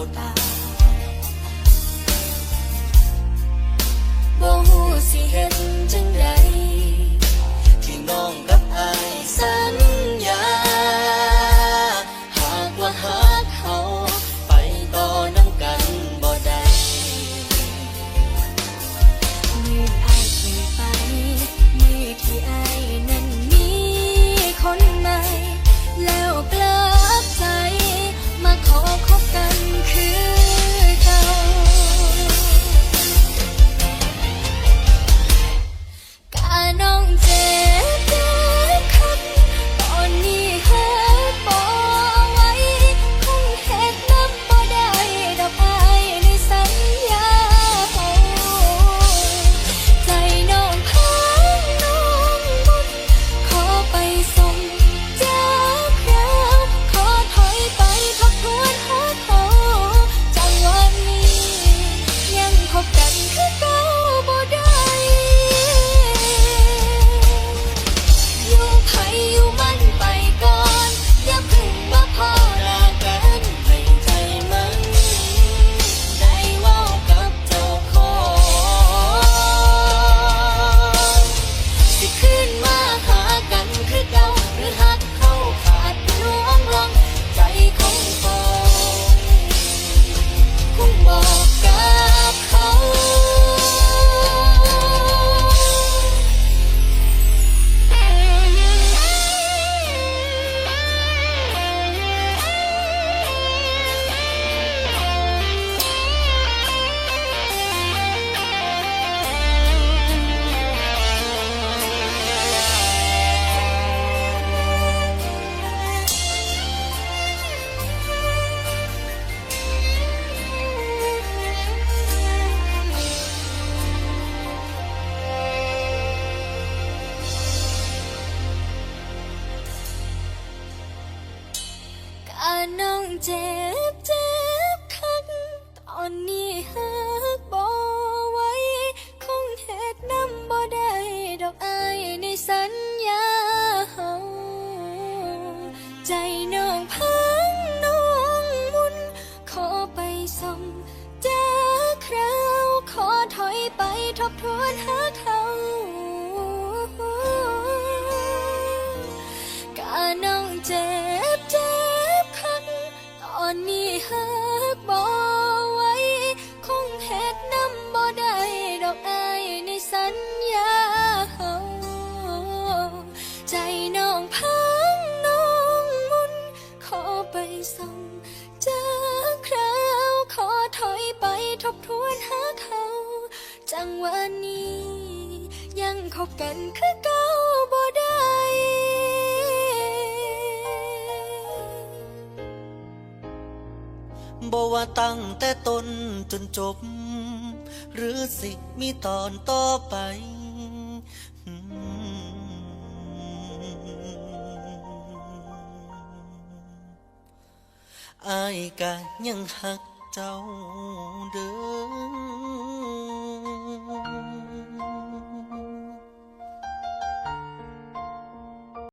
của ta. Bố hùa si hết chân ra อาน้องเจ็บเจ็บคัก ตอนนี้หักบ่ไว้คงเหตุน้ำบ่ได้ดอกไอในสัญญาเฮาใจน้องพังน้องมุน ขอไปส่งเจอคราว ขอถอยไปทบทวนหาังวันนี้ ยังคบกันคือเก่าบ่ได้บ่ว่าตั้งแต่ต้นจนจบ หรือสิมีตอนต่อไปอายกะยังหักเจ้าเดิม